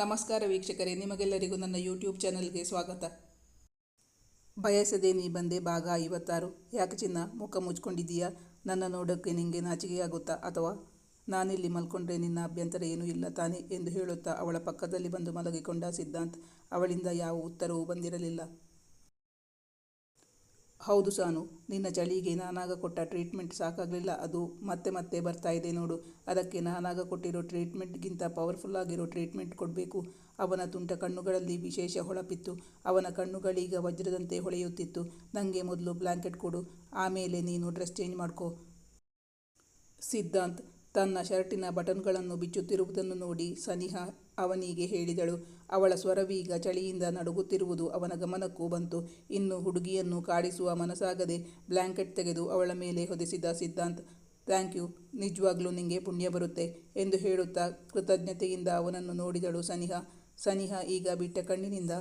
ನಮಸ್ಕಾರ ವೀಕ್ಷಕರೇ, ನಿಮಗೆಲ್ಲರಿಗೂ ನನ್ನ ಯೂಟ್ಯೂಬ್ ಚಾನಲ್ಗೆ ಸ್ವಾಗತ. ಬಯಸದೆ ನೀ ಬಂದೆ ಭಾಗ ಐವತ್ತಾರು. ಯಾಕೆ ಚಿನ್ನ, ಮುಖ ಮುಚ್ಕೊಂಡಿದ್ದೀಯಾ? ನನ್ನ ನೋಡೋಕ್ಕೆ ನಿಂಗೆ ನಾಚಿಕೆಯಾಗುತ್ತಾ ಅಥವಾ? ನಾನಿಲ್ಲಿ ಮಲ್ಕೊಂಡ್ರೆ ನಿನ್ನ ಅಭ್ಯಂತರ ಏನೂ ಇಲ್ಲ ತಾನೆ ಎಂದು ಹೇಳುತ್ತಾ ಅವಳ ಪಕ್ಕದಲ್ಲಿ ಬಂದು ಮಲಗಿಕೊಂಡ ಸಿದ್ಧಾಂತ್. ಅವಳಿಂದ ಯಾವ ಉತ್ತರವೂ ಬಂದಿರಲಿಲ್ಲ. ಹೌದು ಸಾನು, ನಿನ್ನ ಚಳಿಗೆ ನಾನಾಗ ಕೊಟ್ಟ ಟ್ರೀಟ್ಮೆಂಟ್ ಸಾಕಾಗಲಿಲ್ಲ. ಅದು ಮತ್ತೆ ಮತ್ತೆ ಬರ್ತಾ ಇದೆ ನೋಡು. ಅದಕ್ಕೆ ನಾನಾಗ ಕೊಟ್ಟಿರೋ ಟ್ರೀಟ್ಮೆಂಟ್ಗಿಂತ ಪವರ್ಫುಲ್ ಆಗಿರೋ ಟ್ರೀಟ್ಮೆಂಟ್ ಕೊಡಬೇಕು. ಅವನ ತುಂಟ ಕಣ್ಣುಗಳಲ್ಲಿ ವಿಶೇಷ ಹೊಳಪಿತ್ತು. ಅವನ ಕಣ್ಣುಗಳೀಗ ವಜ್ರದಂತೆ ಹೊಳೆಯುತ್ತಿತ್ತು. ನನಗೆ ಮೊದಲು ಬ್ಲ್ಯಾಂಕೆಟ್ ಕೊಡು. ಆಮೇಲೆ ನೀನು ಡ್ರೆಸ್ ಚೇಂಜ್ ಮಾಡ್ಕೋ. ಸಿದ್ಧಾಂತ್ ತನ್ನ ಶರ್ಟಿನ ಬಟನ್ಗಳನ್ನು ಬಿಚ್ಚುತ್ತಿರುವುದನ್ನು ನೋಡಿ ಸನಿಹಾ ಅವನಿಗೆ ಹೇಳಿದಳು, ಅವಳ ಸ್ವರವೀಗ ಚಳಿಯಿಂದ ನಡುಗುತ್ತಿರುವುದು ಅವನ ಗಮನಕ್ಕೂ ಬಂತು. ಇನ್ನು ಹುಡುಗಿಯನ್ನು ಕಾಡಿಸುವ ಮನಸ್ಸಾಗದೆ ಬ್ಲ್ಯಾಂಕೆಟ್ ತೆಗೆದು ಅವಳ ಮೇಲೆ ಹೊದಿಸಿದ ಸಿದ್ಧಾಂತ್, ಥ್ಯಾಂಕ್ ಯು, ನಿಜವಾಗ್ಲೂ ನಿಂಗೆ ಪುಣ್ಯ ಬರುತ್ತೆ ಎಂದು ಹೇಳುತ್ತಾ ಕೃತಜ್ಞತೆಯಿಂದ ಅವನನ್ನು ನೋಡಿದಳು ಸನಿಹಾ. ಸನಿಹ ಈಗ ಬಿಟ್ಟ ಕಣ್ಣಿನಿಂದ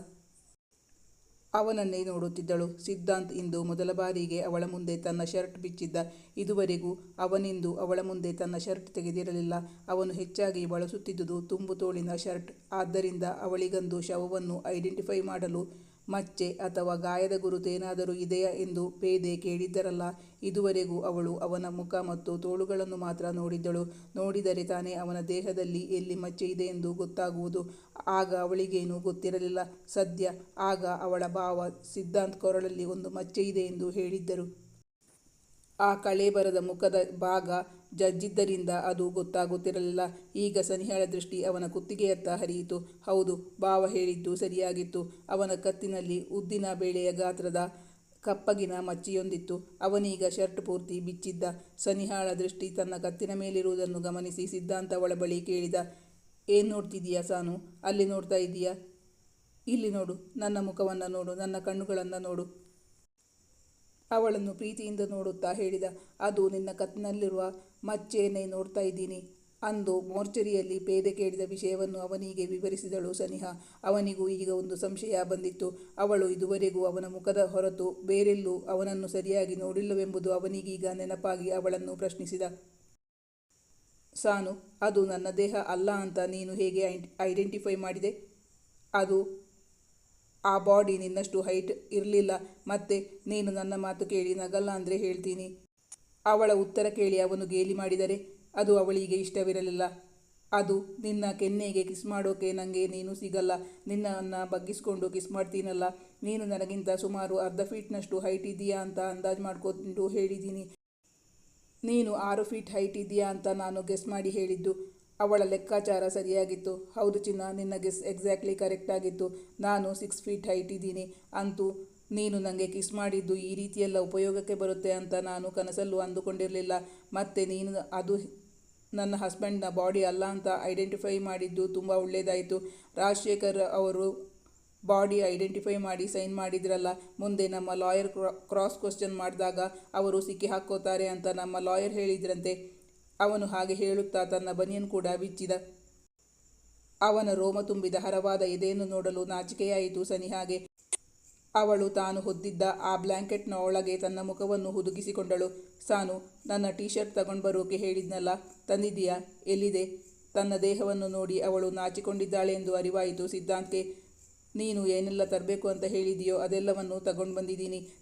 ಅವನನ್ನೇ ನೋಡುತ್ತಿದ್ದಳು. ಸಿದ್ಧಾಂತ್ ಇಂದು ಮೊದಲ ಬಾರಿಗೆ ಅವಳ ಮುಂದೆ ತನ್ನ ಶರ್ಟ್ ಬಿಚ್ಚಿದ್ದ. ಇದುವರೆಗೂ ಅವನಿಂದು ಅವಳ ಮುಂದೆ ತನ್ನ ಶರ್ಟ್ ತೆಗೆದಿರಲಿಲ್ಲ. ಅವನು ಹೆಚ್ಚಾಗಿ ಬಳಸುತ್ತಿದ್ದುದು ತುಂಬು ತೋಳಿನ ಶರ್ಟ್. ಆದ್ದರಿಂದ ಅವಳಿಗಂದು ಶವವನ್ನು ಐಡೆಂಟಿಫೈ ಮಾಡಲು ಮಚ್ಚೆ ಅಥವಾ ಗಾಯದ ಗುರುತೇನಾದರೂ ಇದೆಯಾ ಎಂದು ಪೇದೆ ಕೇಳಿದ್ದರಲ್ಲ. ಇದುವರೆಗೂ ಅವಳು ಅವನ ಮುಖ ಮತ್ತು ತೋಳುಗಳನ್ನು ಮಾತ್ರ ನೋಡಿದ್ದಳು. ನೋಡಿದರೆ ತಾನೇ ಅವನ ದೇಹದಲ್ಲಿ ಎಲ್ಲಿ ಮಚ್ಚೆ ಇದೆ ಎಂದು ಗೊತ್ತಾಗುವುದು. ಆಗ ಅವಳಿಗೇನೂ ಗೊತ್ತಿರಲಿಲ್ಲ. ಸದ್ಯ ಆಗ ಅವಳ ಭಾವ ಸಿದ್ಧಾಂತ್ ಕೊರಳಲ್ಲಿ ಒಂದು ಮಚ್ಚೆ ಇದೆ ಎಂದು ಹೇಳಿದ್ದರು. ಆ ಕಳೇಬರದ ಮುಖದ ಭಾಗ ಜಜ್ಜಿದ್ದರಿಂದ ಅದು ಗೊತ್ತಾಗುತ್ತಿರಲಿಲ್ಲ. ಈಗ ಸನಿಹಳ ದೃಷ್ಟಿ ಅವನ ಕುತ್ತಿಗೆಯತ್ತ ಹರಿಯಿತು. ಹೌದು, ಭಾವ ಹೇಳಿದ್ದು ಸರಿಯಾಗಿತ್ತು. ಅವನ ಕತ್ತಿನಲ್ಲಿ ಉದ್ದಿನ ಬೇಳೆಯ ಗಾತ್ರದ ಕಪ್ಪಗಿನ ಮಚ್ಚಿಯೊಂದಿತ್ತು. ಅವನೀಗ ಶರ್ಟ್ ಪೂರ್ತಿ ಬಿಚ್ಚಿದ್ದ. ಸನಿಹಾಳ ದೃಷ್ಟಿ ತನ್ನ ಕತ್ತಿನ ಮೇಲಿರುವುದನ್ನು ಗಮನಿಸಿ ಸಿದ್ಧಾಂತ ಅವಳ ಬಳಿ ಕೇಳಿದ, ಏನು ನೋಡ್ತಿದ್ದೀಯಾ ಸಾನು? ಅಲ್ಲಿ ನೋಡ್ತಾ ಇದ್ದೀಯಾ ಇಲ್ಲಿ ನೋಡು. ನನ್ನ ಮುಖವನ್ನು ನೋಡು. ನನ್ನ ಕಣ್ಣುಗಳನ್ನು ನೋಡು. ಅವಳನ್ನು ಪ್ರೀತಿಯಿಂದ ನೋಡುತ್ತಾ ಹೇಳಿದ, ಅದು ನಿನ್ನ ಕತ್ತಿನಲ್ಲಿರುವ ಮಚ್ಚೇನೇ ನೋಡ್ತಾ ಇದ್ದೀನಿ. ಅಂದು ಮೋರ್ಚರಿಯಲ್ಲಿ ಪೇದೆ ಕೇಳಿದ ವಿಷಯವನ್ನು ಅವನಿಗೆ ವಿವರಿಸಿದಳು ಸನಿಹಾ. ಅವನಿಗೂ ಈಗ ಒಂದು ಸಂಶಯ ಬಂದಿತ್ತು. ಅವಳು ಇದುವರೆಗೂ ಅವನ ಮುಖದ ಹೊರತು ಬೇರೆಲ್ಲೂ ಅವನನ್ನು ಸರಿಯಾಗಿ ನೋಡಿಲ್ಲವೆಂಬುದು ಅವನಿಗೀಗ ನೆನಪಾಗಿ ಅವಳನ್ನು ಪ್ರಶ್ನಿಸಿದ. ಸಾನು, ಅದು ನನ್ನ ದೇಹ ಅಲ್ಲ ಅಂತ ನೀನು ಹೇಗೆ ಐಡೆಂಟಿಫೈ ಮಾಡಿದೆ? ಅದು, ಆ ಬಾಡಿ ನಿನ್ನಷ್ಟು ಹೈಟ್ ಇರಲಿಲ್ಲ, ಮತ್ತೆ ನೀನು ನನ್ನ ಮಾತು ಕೇಳಿ ನಗಲ್ಲ ಅಂದರೆ ಹೇಳ್ತೀನಿ. ಅವಳ ಉತ್ತರ ಕೇಳಿ ಅವನು ಗೇಲಿ ಮಾಡಿದರೆ? ಅದು ಅವಳಿಗೆ ಇಷ್ಟವಿರಲಿಲ್ಲ. ಅದು, ನಿನ್ನ ಕೆನ್ನೆಗೆ ಕಿಸ್ ಮಾಡೋಕೆ ನನಗೆ ನೀನು ಸಿಗಲ್ಲ. ನಿನ್ನನ್ನು ಬಗ್ಗಿಸ್ಕೊಂಡು ಕಿಸ್ ಮಾಡ್ತೀನಲ್ಲ. ನೀನು ನನಗಿಂತ ಸುಮಾರು ಅರ್ಧ ಫೀಟ್ನಷ್ಟು ಹೈಟ್ ಇದೆಯಾ ಅಂತ ಅಂದಾಜು ಮಾಡ್ಕೊಂಡು ಹೇಳಿದ್ದೀನಿ ನೀನು ಆರು ಫೀಟ್ ಹೈಟ್ ಇದೆಯಾ ಅಂತ ನಾನು ಗೆಸ್ ಮಾಡಿ ಹೇಳಿದ್ದು. ಅವಳ ಲೆಕ್ಕಾಚಾರ ಸರಿಯಾಗಿತ್ತು. ಹೌದು ಚಿನ್ನ, ನಿನ್ನ ಗೆಸ್ ಎಕ್ಸಾಕ್ಟ್ಲಿ ಕರೆಕ್ಟ್ ಆಗಿತ್ತು. ನಾನು ಸಿಕ್ಸ್ ಫೀಟ್ ಹೈಟ್ ಇದ್ದೀನಿ. ಅಂತೂ, ನೀನು ನನಗೆ ಕಿಸ್ ಮಾಡಿದ್ದು ಈ ರೀತಿಯೆಲ್ಲ ಉಪಯೋಗಕ್ಕೆ ಬರುತ್ತೆ ಅಂತ ನಾನು ಕನಸಲ್ಲೂ ಅಂದುಕೊಂಡಿರಲಿಲ್ಲ. ಮತ್ತು ನೀನು ಅದು ನನ್ನ ಹಸ್ಬೆಂಡ್ನ ಬಾಡಿ ಅಲ್ಲ ಅಂತ ಐಡೆಂಟಿಫೈ ಮಾಡಿದ್ದು ತುಂಬ ಒಳ್ಳೆಯದಾಯಿತು ರಾಜಶೇಖರ್ ಅವರು ಬಾಡಿ ಐಡೆಂಟಿಫೈ ಮಾಡಿ ಸೈನ್ ಮಾಡಿದ್ರಲ್ಲ, ಮುಂದೆ ನಮ್ಮ ಲಾಯರ್ ಕ್ರಾಸ್ ಕ್ವಶನ್ ಮಾಡಿದಾಗ ಅವರು ಸಿಕ್ಕಿ ಹಾಕೋತಾರೆ ಅಂತ ನಮ್ಮ ಲಾಯರ್ ಹೇಳಿದ್ರಂತೆ. ಅವನು ಹಾಗೆ ಹೇಳುತ್ತಾ ತನ್ನ ಬನಿಯನ್ ಕೂಡ ಬಿಚ್ಚಿದ. ಅವನ ರೋಮ ತುಂಬಿದ ಹರವಾದ ಎದೆಯನ್ನು ನೋಡಲು ನಾಚಿಕೆಯಾಯಿತು ಸನಿಹಾಗೆ ಅವಳು ತಾನು ಹೊದ್ದಿದ್ದ ಆ ಬ್ಲ್ಯಾಂಕೆಟ್ನ ಒಳಗೆ ತನ್ನ ಮುಖವನ್ನು ಹುದುಗಿಸಿಕೊಂಡಳು. ಸಾನು, ನನ್ನ ಟೀ ಶರ್ಟ್ ತಗೊಂಡು ಬರೋಕೆ ಹೇಳಿದ್ನಲ್ಲ, ತಂದಿದ್ದೀಯಾ? ಎಲ್ಲಿದೆ? ತನ್ನ ದೇಹವನ್ನು ನೋಡಿ ಅವಳು ನಾಚಿಕೊಂಡಿದ್ದಾಳೆ ಎಂದು ಅರಿವಾಯಿತು. ಸಿದ್ಧಾಂತ್ಗೆ, ನೀನು ಏನೆಲ್ಲ ತರಬೇಕು ಅಂತ ಹೇಳಿದೆಯೋ ಅದೆಲ್ಲವನ್ನು ತಗೊಂಡು ಬಂದಿದ್ದೀನಿ.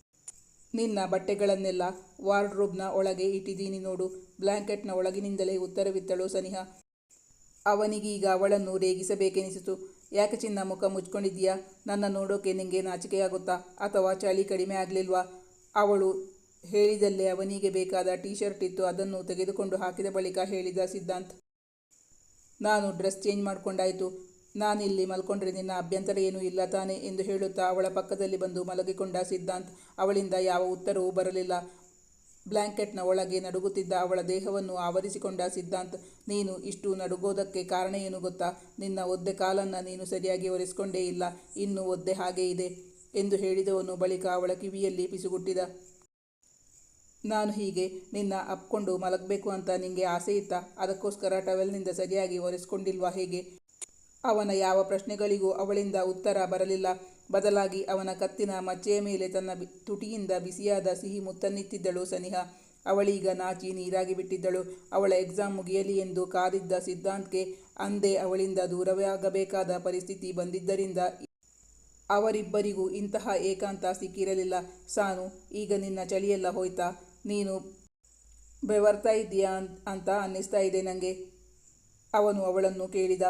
ನಿನ್ನ ಬಟ್ಟೆಗಳನ್ನೆಲ್ಲ ವಾರ್ಡ್ರೋಬ್ನ ಒಳಗೆ ಇಟ್ಟಿದ್ದೀನಿ ನೋಡು. ಬ್ಲ್ಯಾಂಕೆಟ್ನ ಒಳಗಿನಿಂದಲೇ ಉತ್ತರವಿತ್ತಳು ಸನಿಹಾ. ಅವನಿಗೀಗ ಅವಳನ್ನು ರೇಗಿಸಬೇಕೆನಿಸಿತು. ಯಾಕೆ ಚಿನ್ನ ಮುಖ ಮುಚ್ಕೊಂಡಿದ್ದೀಯಾ? ನನ್ನ ನೋಡೋಕೆ ನಿಂಗೆ ನಾಚಿಕೆಯಾಗುತ್ತಾ ಅಥವಾ ಚಳಿ ಕಡಿಮೆ ಆಗಲಿಲ್ವಾ? ಅವಳು ಹೇಳಿದಲ್ಲೇ ಅವನಿಗೆ ಬೇಕಾದ ಟೀ ಶರ್ಟ್ ಇತ್ತು, ಅದನ್ನು ತೆಗೆದುಕೊಂಡು ಹಾಕಿದ ಬಳಿಕ ಹೇಳಿದ ಸಿದ್ಧಾಂತ್, ನಾನು ಡ್ರೆಸ್ ಚೇಂಜ್ ಮಾಡಿಕೊಂಡಾಯಿತು. ನಾನಿಲ್ಲಿ ಮಲ್ಕೊಂಡ್ರೆ ನಿನ್ನ ಅಭ್ಯಂತರ ಏನೂ ಇಲ್ಲ ತಾನೆ? ಎಂದು ಹೇಳುತ್ತಾ ಅವಳ ಪಕ್ಕದಲ್ಲಿ ಬಂದು ಮಲಗಿಕೊಂಡ ಸಿದ್ಧಾಂತ್, ಅವಳಿಂದ ಯಾವ ಉತ್ತರವೂ ಬರಲಿಲ್ಲ. ಬ್ಲ್ಯಾಂಕೆಟ್ನ ಒಳಗೆ ನಡುಗುತ್ತಿದ್ದ ಅವಳ ದೇಹವನ್ನು ಆವರಿಸಿಕೊಂಡ ಸಿದ್ಧಾಂತ್, ನೀನು ಇಷ್ಟು ನಡುಗೋದಕ್ಕೆ ಕಾರಣ ಏನು ಗೊತ್ತಾ? ನಿನ್ನ ಒದ್ದೆ ಕಾಲನ್ನು ನೀನು ಸರಿಯಾಗಿ ಒರೆಸ್ಕೊಂಡೇ ಇಲ್ಲ. ಇನ್ನೂ ಒದ್ದೆ ಹಾಗೇ ಇದೆ ಎಂದು ಹೇಳಿದವನು ಬಳಿಕ ಅವಳ ಕಿವಿಯಲ್ಲಿ ಪಿಸುಗುಟ್ಟಿದ. ನಾನು ಹೀಗೆ, ನಿನ್ನ ಅಪ್ಕೊಂಡು ಮಲಗಬೇಕು ಅಂತ ನಿಮಗೆ ಆಸೆ ಇತ್ತಾ? ಅದಕ್ಕೋಸ್ಕರ ಟವೆಲ್ನಿಂದ ಸರಿಯಾಗಿ ಒರೆಸ್ಕೊಂಡಿಲ್ವಾ ಹೇಗೆ? ಅವನ ಯಾವ ಪ್ರಶ್ನೆಗಳಿಗೂ ಅವಳಿಂದ ಉತ್ತರ ಬರಲಿಲ್ಲ. ಬದಲಾಗಿ ಅವನ ಕತ್ತಿನ ಮಚ್ಚೆಯ ಮೇಲೆ ತನ್ನ ತುಟಿಯಿಂದ ಬಿಸಿಯಾದ ಸಿಹಿ ಮುತ್ತನ್ನಿತ್ತಿದ್ದಳು ಸನಿಹ. ಅವಳೀಗ ನಾಚಿ ನೀರಾಗಿ ಬಿಟ್ಟಿದ್ದಳು. ಅವಳ ಎಕ್ಸಾಮ್ ಮುಗಿಯಲಿ ಎಂದು ಕಾದಿದ್ದ ಸಿದ್ಧಾಂತ್ಗೆ ಅಂದೇ ಅವಳಿಂದ ದೂರವಾಗಬೇಕಾದ ಪರಿಸ್ಥಿತಿ ಬಂದಿದ್ದರಿಂದ ಅವರಿಬ್ಬರಿಗೂ ಇಂತಹ ಏಕಾಂತ ಸಿಕ್ಕಿರಲಿಲ್ಲ. ಸಾನು, ಈಗ ನಿನ್ನ ಚಳಿಯೆಲ್ಲ ಹೋಯ್ತಾ? ನೀನು ಬೆವರ್ತಾ ಇದ್ದೀಯಾ ಅಂತ ಅನ್ನಿಸ್ತಾ ಇದೆ ನನಗೆ ಅವನು ಅವಳನ್ನು ಕೇಳಿದ.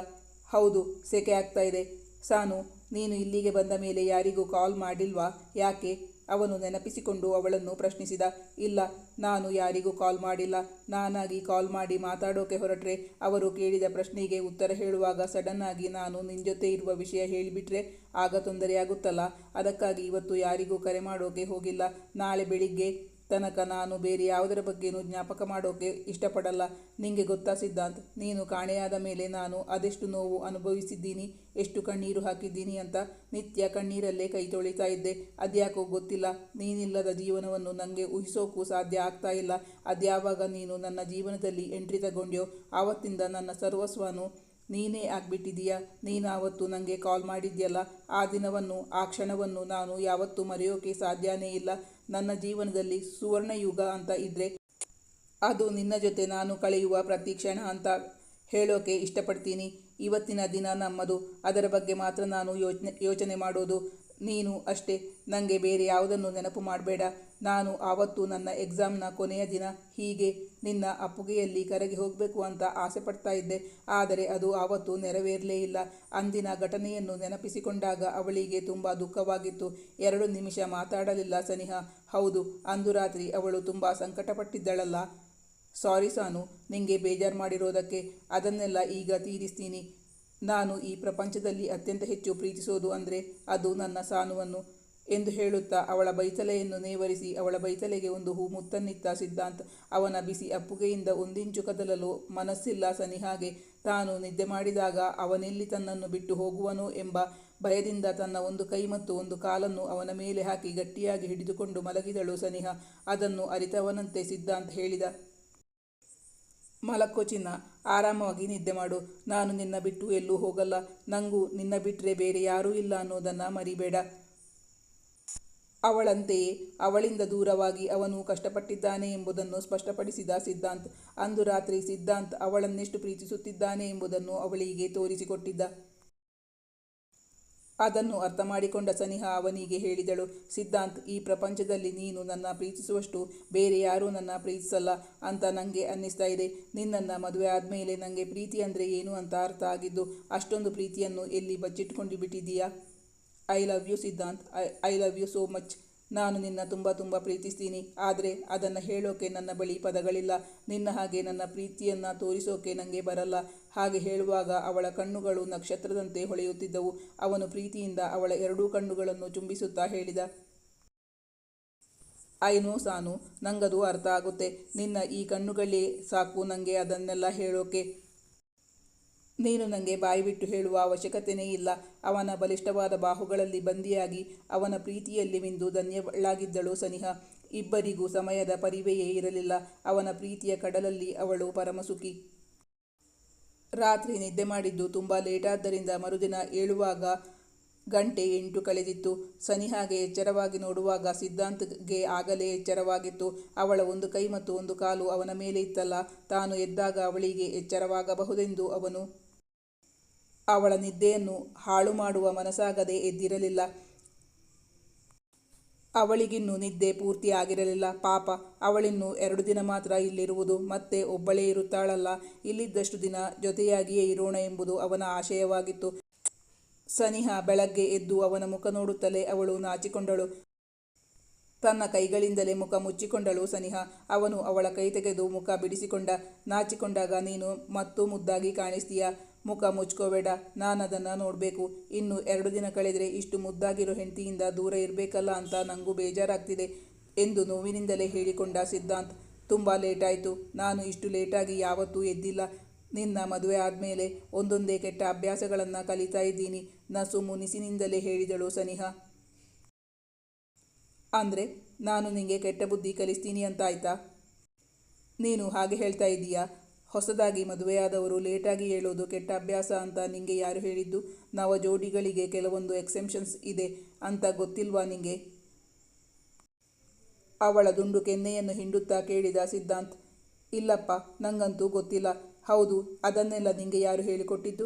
ಹೌದು, ಸೆಕೆ ಆಗ್ತಾ ಇದೆ. ಸಾನು ನೀನು ಇಲ್ಲಿಗೆ ಬಂದ ಮೇಲೆ ಯಾರಿಗೂ ಕಾಲ್ ಮಾಡಿಲ್ವಾ? ಯಾಕೆ? ಅವನು ನೆನಪಿಸಿಕೊಂಡು ಅವಳನ್ನು ಪ್ರಶ್ನಿಸಿದ. ಇಲ್ಲ, ನಾನು ಯಾರಿಗೂ ಕಾಲ್ ಮಾಡಿಲ್ಲ. ನಾನಾಗಿ ಕಾಲ್ ಮಾಡಿ ಮಾತಾಡೋಕೆ ಹೊರಟ್ರೆ ಅವರು ಕೇಳಿದ ಪ್ರಶ್ನೆಗೆ ಉತ್ತರ ಹೇಳುವಾಗ ಸಡನ್ ಆಗಿ ನಾನು ನಿನ್ನ ಜೊತೆ ಇರುವ ವಿಷಯ ಹೇಳಿಬಿಟ್ರೆ ಆಗ ತೊಂದರೆಯಾಗುತ್ತಲ್ಲ. ಅದಕ್ಕಾಗಿ ಇವತ್ತು ಯಾರಿಗೂ ಕರೆ ಮಾಡೋಕೆ ಹೋಗಿಲ್ಲ. ನಾಳೆ ಬೆಳಿಗ್ಗೆ ತನಕ ನಾನು ಬೇರೆ ಯಾವುದರ ಬಗ್ಗೆನೂ ಜ್ಞಾಪಕ ಮಾಡೋಕೆ ಇಷ್ಟಪಡಲ್ಲ. ನಿಂಗೆ ಗೊತ್ತಾ ಸಿದ್ಧಾಂತ್? ನೀನು ಕಾಣೆಯಾದ ಮೇಲೆ ನಾನು ಅದೆಷ್ಟು ನೋವು ಅನುಭವಿಸಿದ್ದೀನಿ, ಎಷ್ಟು ಕಣ್ಣೀರು ಹಾಕಿದ್ದೀನಿ ಅಂತ ನಿತ್ಯ ಕಣ್ಣೀರಲ್ಲೇ ಕೈ ತೊಳಿತಾ ಇದ್ದೆ. ಅದ್ಯಾಕೋ ಗೊತ್ತಿಲ್ಲ. ನೀನಿಲ್ಲದ ಜೀವನವನ್ನು ನನಗೆ ಊಹಿಸೋಕ್ಕೂ ಸಾಧ್ಯ ಆಗ್ತಾ ಇಲ್ಲ. ಅದ್ಯಾವಾಗ ನೀನು ನನ್ನ ಜೀವನದಲ್ಲಿ ಎಂಟ್ರಿ ತಗೊಂಡ್ಯೋ, ಆವತ್ತಿಂದ ನನ್ನ ಸರ್ವಸ್ವನು ನೀನೇ ಆಗ್ಬಿಟ್ಟಿದೀಯ? ನೀನು ಆವತ್ತು ನನಗೆ ಕಾಲ್ ಮಾಡಿದ್ಯಲ್ಲ? ಆ ದಿನವನ್ನು, ಆ ಕ್ಷಣವನ್ನು ನಾನು ಯಾವತ್ತೂ ಮರೆಯೋಕೆ ಸಾಧ್ಯನೇ ಇಲ್ಲ. ನನ್ನ ಜೀವನದಲ್ಲಿ ಸುವರ್ಣಯುಗ ಅಂತ ಇದ್ದರೆ ಅದು ನಿನ್ನ ಜೊತೆ ನಾನು ಕಳೆಯುವ ಪ್ರತಿ ಕ್ಷಣ ಅಂತ ಹೇಳೋಕೆ ಇಷ್ಟಪಡ್ತೀನಿ. ಇವತ್ತಿನ ದಿನ ನಮ್ಮದು. ಅದರ ಬಗ್ಗೆ ಮಾತ್ರ ನಾನು ಯೋಚನೆ ಯೋಚನೆ ಮಾಡೋದು ನೀನು ಅಷ್ಟೇ. ನನಗೆ ಬೇರೆ ಯಾವುದನ್ನು ನೆನಪು ಮಾಡಬೇಡ. ನಾನು ಆವತ್ತು ನನ್ನ ಎಕ್ಸಾಮ್ನ ಕೊನೆಯ ದಿನ ಹೀಗೆ ನಿನ್ನ ಅಪ್ಪುಗೆಯಲ್ಲಿ ಕರಗಿ ಹೋಗಬೇಕು ಅಂತ ಆಸೆ ಪಡ್ತಾ ಇದ್ದೆ. ಆದರೆ ಅದು ಆವತ್ತು ನೆರವೇರಲೇ ಇಲ್ಲ. ಅಂದಿನ ಘಟನೆಯನ್ನು ನೆನಪಿಸಿಕೊಂಡಾಗ ಅವಳಿಗೆ ತುಂಬ ದುಃಖವಾಗಿತ್ತು. ಎರಡು ನಿಮಿಷ ಮಾತಾಡಲಿಲ್ಲ ಸನಿಹ. ಹೌದು, ಅಂದು ರಾತ್ರಿ ಅವಳು ತುಂಬ ಸಂಕಟಪಟ್ಟಿದ್ದಳಲ್ಲ. ಸಾರಿ ಸಾನು, ನಿಂಗೆ ಬೇಜಾರು ಮಾಡಿರೋದಕ್ಕೆ. ಅದನ್ನೆಲ್ಲ ಈಗ ತೀರಿಸ್ತೀನಿ. ನಾನು ಈ ಪ್ರಪಂಚದಲ್ಲಿ ಅತ್ಯಂತ ಹೆಚ್ಚು ಪ್ರೀತಿಸೋದು ಅಂದರೆ ಅದು ನನ್ನ ಸಾನುವನ್ನು. ಎಂದು ಹೇಳುತ್ತಾ ಅವಳ ಬೈತಲೆಯನ್ನು ನೇವರಿಸಿ ಅವಳ ಬೈತಲೆಗೆ ಒಂದು ಹೂ ಮುತ್ತನ್ನಿತ್ತ ಸಿದ್ಧಾಂತ್. ಅವನ ಬಿಸಿ ಅಪ್ಪುಗೆಯಿಂದ ಒಂದಿಂಚು ಕದಲಲು ಮನಸ್ಸಿಲ್ಲ ಸನಿಹಾಗೆ ತಾನು ನಿದ್ದೆ ಮಾಡಿದಾಗ ಅವನೆಲ್ಲಿ ತನ್ನನ್ನು ಬಿಟ್ಟು ಹೋಗುವನೋ ಎಂಬ ಭಯದಿಂದ ತನ್ನ ಒಂದು ಕೈ ಮತ್ತು ಒಂದು ಕಾಲನ್ನು ಅವನ ಮೇಲೆ ಹಾಕಿ ಗಟ್ಟಿಯಾಗಿ ಹಿಡಿದುಕೊಂಡು ಮಲಗಿದಳು ಸನಿಹ. ಅದನ್ನು ಅರಿತವನಂತೆ ಸಿದ್ಧಾಂತ್ ಹೇಳಿದ. ಮಲಕ್ಕೋ ಚಿನ್ನ, ಆರಾಮವಾಗಿ ನಿದ್ದೆ ಮಾಡು. ನಾನು ನಿನ್ನ ಬಿಟ್ಟು ಎಲ್ಲೂ ಹೋಗಲ್ಲ. ನಂಗೂ ನಿನ್ನ ಬಿಟ್ಟರೆ ಬೇರೆ ಯಾರೂ ಇಲ್ಲ ಅನ್ನೋದನ್ನು ಮರಿಬೇಡ. ಅವಳಂತೆಯೇ ಅವಳಿಂದ ದೂರವಾಗಿ ಅವನು ಕಷ್ಟಪಟ್ಟಿದ್ದಾನೆ ಎಂಬುದನ್ನು ಸ್ಪಷ್ಟಪಡಿಸಿದ ಸಿದ್ಧಾಂತ್, ಅಂದು ರಾತ್ರಿ ಸಿದ್ಧಾಂತ್ ಅವಳನ್ನೆಷ್ಟು ಪ್ರೀತಿಸುತ್ತಿದ್ದಾನೆ ಎಂಬುದನ್ನು ಅವಳಿಗೆ ತೋರಿಸಿಕೊಟ್ಟಿದ್ದ. ಅದನ್ನು ಅರ್ಥ ಮಾಡಿಕೊಂಡ ಸನಿಹ ಅವನಿಗೆ ಹೇಳಿದಳು, ಸಿದ್ಧಾಂತ್, ಈ ಪ್ರಪಂಚದಲ್ಲಿ ನೀನು ನನ್ನ ಪ್ರೀತಿಸುವಷ್ಟು ಬೇರೆ ಯಾರೂ ನನ್ನ ಪ್ರೀತಿಸಲ್ಲ ಅಂತ ನನಗೆ ಅನ್ನಿಸ್ತಾ ಇದೆ. ನಿನ್ನನ್ನು ಮದುವೆ ಆದಮೇಲೆ ನನಗೆ ಪ್ರೀತಿ ಅಂದರೆ ಏನು ಅಂತ ಅರ್ಥ ಆಗಿದ್ದು, ಅಷ್ಟೊಂದು ಪ್ರೀತಿಯನ್ನು ಎಲ್ಲಿ ಬಚ್ಚಿಟ್ಕೊಂಡು ಬಿಟ್ಟಿದ್ದೀಯಾ I love you Siddhant I I love you so much ನಾನು ನಿನ್ನ ತುಂಬ ತುಂಬ ಪ್ರೀತಿಸ್ತೀನಿ. ಆದರೆ ಅದನ್ನು ಹೇಳೋಕೆ ನನ್ನ ಬಳಿ ಪದಗಳಿಲ್ಲ. ನಿನ್ನ ಹಾಗೆ ನನ್ನ ಪ್ರೀತಿಯನ್ನು ತೋರಿಸೋಕೆ ನನಗೆ ಬರಲ್ಲ. ಹಾಗೆ ಹೇಳುವಾಗ ಅವಳ ಕಣ್ಣುಗಳು ನಕ್ಷತ್ರದಂತೆ ಹೊಳೆಯುತ್ತಿದ್ದವು. ಅವನು ಪ್ರೀತಿಯಿಂದ ಅವಳ ಎರಡೂ ಕಣ್ಣುಗಳನ್ನು ಚುಂಬಿಸುತ್ತಾ ಹೇಳಿದ ಐ ನೋ ಸಾನು ನಂಗದು ಅರ್ಥ ಆಗುತ್ತೆ. ನಿನ್ನ ಈ ಕಣ್ಣುಗಳೇ ಸಾಕು ನನಗೆ ಅದನ್ನೆಲ್ಲ ಹೇಳೋಕೆ. ನೀನು ನನಗೆ ಬಾಯಿ ಬಿಟ್ಟು ಹೇಳುವ ಅವಶ್ಯಕತೆಯೇ ಇಲ್ಲ. ಅವನ ಬಲಿಷ್ಠವಾದ ಬಾಹುಗಳಲ್ಲಿ ಬಂದಿಯಾಗಿ ಅವನ ಪ್ರೀತಿಯಲ್ಲಿ ಮಿಂದು ಧನ್ಯಳಾಗಿದ್ದಳು ಸನಿಹ. ಇಬ್ಬರಿಗೂ ಸಮಯದ ಪರಿವೆಯೇ ಇರಲಿಲ್ಲ. ಅವನ ಪ್ರೀತಿಯ ಕಡಲಲ್ಲಿ ಅವಳು ಪರಮಸುಖಿ. ರಾತ್ರಿ ನಿದ್ದೆ ಮಾಡಿದ್ದು ತುಂಬ ಲೇಟಾದ್ದರಿಂದ ಮರುದಿನ ಏಳುವಾಗ ಗಂಟೆ ಎಂಟು ಕಳೆದಿತ್ತು. ಸನಿಹಾಗೆ ಎಚ್ಚರವಾಗಿ ನೋಡುವಾಗ ಸಿದ್ಧಾಂತ್ಗೆ ಆಗಲೇ ಎಚ್ಚರವಾಗಿತ್ತು. ಅವಳ ಒಂದು ಕೈ ಮತ್ತು ಒಂದು ಕಾಲು ಅವನ ಮೇಲೆ ಇತ್ತಲ್ಲ, ತಾನು ಎದ್ದಾಗ ಅವಳಿಗೆ ಎಚ್ಚರವಾಗಬಹುದೆಂದು ಅವನು ಅವಳ ನಿದ್ದೆಯನ್ನು ಹಾಳು ಮಾಡುವ ಮನಸ್ಸಾಗದೆ ಎದ್ದಿರಲಿಲ್ಲ. ಅವಳಿಗಿನ್ನೂ ನಿದ್ದೆ ಪೂರ್ತಿ ಆಗಿರಲಿಲ್ಲ ಪಾಪ, ಅವಳಿನ್ನು ಎರಡು ದಿನ ಮಾತ್ರ ಇಲ್ಲಿರುವುದು. ಮತ್ತೆ ಒಬ್ಬಳೇ ಇರುತ್ತಾಳಲ್ಲ. ಇಲ್ಲಿದ್ದಷ್ಟು ದಿನ ಜೊತೆಯಾಗಿಯೇ ಇರೋಣ ಎಂಬುದು ಅವನ ಆಶಯವಾಗಿತ್ತು. ಸನಿಹ ಬೆಳಗ್ಗೆ ಎದ್ದು ಅವನ ಮುಖ ನೋಡುತ್ತಲೇ ಅವಳು ನಾಚಿಕೊಂಡಳು. ತನ್ನ ಕೈಗಳಿಂದಲೇ ಮುಖ ಮುಚ್ಚಿಕೊಂಡಳು ಸನಿಹ. ಅವನು ಅವಳ ಕೈ ತೆಗೆದು ಮುಖ ಬಿಡಿಸಿಕೊಂಡ. ನಾಚಿಕೊಂಡಾಗ, ನೀನು ಮತ್ತೂ ಮುದ್ದಾಗಿ ಕಾಣಿಸ್ತೀಯ? ಮುಖ ಮುಚ್ಕೋಬೇಡ ನಾನದನ್ನು ನೋಡಬೇಕು. ಇನ್ನು ಎರಡು ದಿನ ಕಳೆದರೆ ಇಷ್ಟು ಮುದ್ದಾಗಿರೋ ಹೆಂಡತಿಯಿಂದ ದೂರ ಇರಬೇಕಲ್ಲ ಅಂತ ನನಗೂ ಬೇಜಾರಾಗ್ತಿದೆ ಎಂದು ನೋವಿನಿಂದಲೇ ಹೇಳಿಕೊಂಡ ಸಿದ್ಧಾಂತ್. ತುಂಬ ಲೇಟಾಯಿತು. ನಾನು ಇಷ್ಟು ಲೇಟಾಗಿ ಯಾವತ್ತೂ ಎದ್ದಿಲ್ಲ. ನಿನ್ನ ಮದುವೆ ಆದಮೇಲೆ ಒಂದೊಂದೇ ಕೆಟ್ಟ ಅಭ್ಯಾಸಗಳನ್ನು ಕಲಿತಾ ಇದ್ದೀನಿ, ನಸು ಮುನಿಸಿನಿಂದಲೇ ಹೇಳಿದಳು ಸನಿಹ. ಅಂದರೆ, ನಾನು ನಿಂಗೆ ಕೆಟ್ಟ ಬುದ್ಧಿ ಕಲಿಸ್ತೀನಿ ಅಂತ ಆಯ್ತಾ ನೀನು ಹಾಗೆ ಹೇಳ್ತಾ ಇದ್ದೀಯಾ? ಹೊಸದಾಗಿ ಮದುವೆಯಾದವರು ಲೇಟಾಗಿ ಹೇಳೋದು ಕೆಟ್ಟ ಅಭ್ಯಾಸ ಅಂತ ನಿಂಗೆ ಯಾರು ಹೇಳಿದ್ದು? ನವ ಜೋಡಿಗಳಿಗೆ ಕೆಲವೊಂದು ಎಕ್ಸೆಪ್ಷನ್ಸ್ ಇದೆ ಅಂತ ಗೊತ್ತಿಲ್ವಾ ನಿಂಗೆ? ಅವಳ ದುಂಡು ಕೆನ್ನೆಯನ್ನು ಹಿಂಡುತ್ತಾ ಕೇಳಿದ ಸಿದ್ಧಾಂತ್, ಇಲ್ಲಪ್ಪ, ನಂಗಂತೂ ಗೊತ್ತಿಲ್ಲ. ಹೌದು, ಅದನ್ನೆಲ್ಲ ನಿಂಗೆ ಯಾರು ಹೇಳಿಕೊಟ್ಟಿದ್ದು?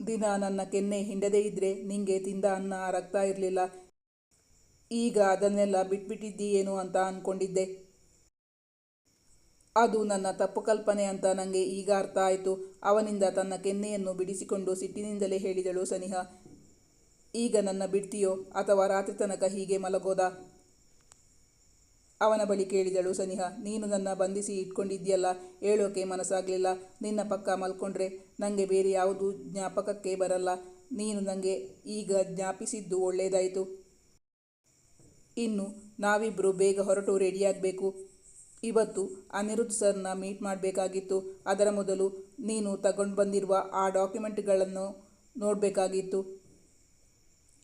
ದಿನ ನನ್ನ ಕೆನ್ನೆ ಹಿಂಡದೇ ಇದ್ರೆ ನಿಂಗೆ ತಿಂದ ಅನ್ನ ರಕ್ತ ಇರಲಿಲ್ಲ. ಈಗ ಅದನ್ನೆಲ್ಲ ಬಿಟ್ಬಿಟ್ಟಿದ್ದೀಯೇನು ಅಂತ ಅಂದ್ಕೊಂಡಿದ್ದೆ ಅದು ನನ್ನ ತಪ್ಪು ಕಲ್ಪನೆ ಅಂತ ನನಗೆ ಈಗ ಅರ್ಥ ಆಯಿತು. ಅವನಿಂದ ತನ್ನ ಕೆನ್ನೆಯನ್ನು ಬಿಡಿಸಿಕೊಂಡು ಸಿಟ್ಟಿನಿಂದಲೇ ಹೇಳಿದಳು ಸನಿಹ. ಈಗ ನನ್ನ ಬಿಡ್ತೀಯೋ ಅಥವಾ ರಾತ್ರಿ ತನಕ ಹೀಗೆ ಮಲಗೋದ? ಅವನ ಬಳಿ ಕೇಳಿದಳು ಸನಿಹ. ನೀನು ನನ್ನ ಬಂಧಿಸಿ ಇಟ್ಕೊಂಡಿದ್ದೀಯಲ್ಲ, ಹೇಳೋಕೆ ಮನಸ್ಸಾಗಲಿಲ್ಲ. ನಿನ್ನ ಪಕ್ಕ ಮಲ್ಕೊಂಡ್ರೆ ನನಗೆ ಬೇರೆ ಯಾವುದು ಜ್ಞಾಪಕಕ್ಕೆ ಬರಲ್ಲ. ನೀನು ನನಗೆ ಈಗ ಜ್ಞಾಪಿಸಿದ್ದು ಒಳ್ಳೆಯದಾಯಿತು ಇನ್ನು ನಾವಿಬ್ಬರು ಬೇಗ ಹೊರಟು ರೆಡಿಯಾಗಬೇಕು ಇವತ್ತು ಅನಿರುದ್ಧ್ ಸರ್ನ ಮೀಟ್ ಮಾಡಬೇಕಾಗಿತ್ತು. ಅದರ ಮೊದಲು ನೀನು ತಗೊಂಡು ಬಂದಿರುವ ಆ ಡಾಕ್ಯುಮೆಂಟ್ಗಳನ್ನು ನೋಡಬೇಕಾಗಿತ್ತು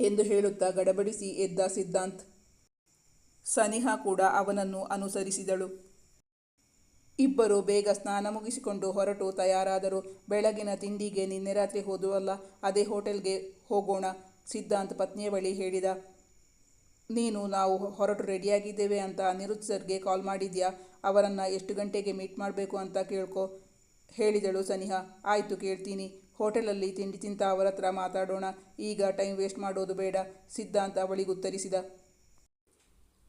ಎಂದು ಹೇಳುತ್ತಾ ಗಡಬಡಿಸಿ ಎದ್ದ ಸಿದ್ಧಾಂತ್. ಸನಿಹಾ ಕೂಡ ಅವನನ್ನು ಅನುಸರಿಸಿದಳು. ಇಬ್ಬರು ಬೇಗ ಸ್ನಾನ ಮುಗಿಸಿಕೊಂಡು ಹೊರಟು ತಯಾರಾದರು. ಬೆಳಗಿನ ತಿಂಡಿಗೆ ನಿನ್ನೆ ರಾತ್ರಿ ಹೋದುವಲ್ಲ, ಅದೇ ಹೋಟೆಲ್ಗೆ ಹೋಗೋಣ, ಸಿದ್ಧಾಂತ್ ಪತ್ನಿಯ ಬಳಿ ಹೇಳಿದ. ನೀನು ನಾವು ಹೊರಟು ರೆಡಿಯಾಗಿದ್ದೇವೆ ಅಂತ ಅನಿರುದ್ಧ್ ಸರ್ಗೆ ಕಾಲ್ ಮಾಡಿದ್ಯಾ? ಅವರನ್ನು ಎಷ್ಟು ಗಂಟೆಗೆ ಮೀಟ್ ಮಾಡಬೇಕು ಅಂತ ಕೇಳ್ಕೊ, ಹೇಳಿದಳು ಸನಿಹಾ. ಆಯಿತು ಕೇಳ್ತೀನಿ. ಹೋಟೆಲಲ್ಲಿ ತಿಂಡಿ ತಿಂತ ಅವರ ಹತ್ರ ಮಾತಾಡೋಣ. ಈಗ ಟೈಮ್ ವೇಸ್ಟ್ ಮಾಡೋದು ಬೇಡ. ಸಿದ್ಧಾಂತ ಅವಳಿಗುತ್ತರಿಸಿದ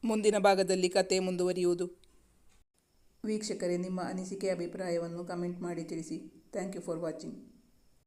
ಮುಂದಿನ ಭಾಗದಲ್ಲಿ ಕತೆ ಮುಂದುವರಿಯುವುದು. ವೀಕ್ಷಕರೇ, ನಿಮ್ಮ ಅನಿಸಿಕೆ, ಅಭಿಪ್ರಾಯವನ್ನು ಕಮೆಂಟ್ ಮಾಡಿ ತಿಳಿಸಿ. Thank you for watching.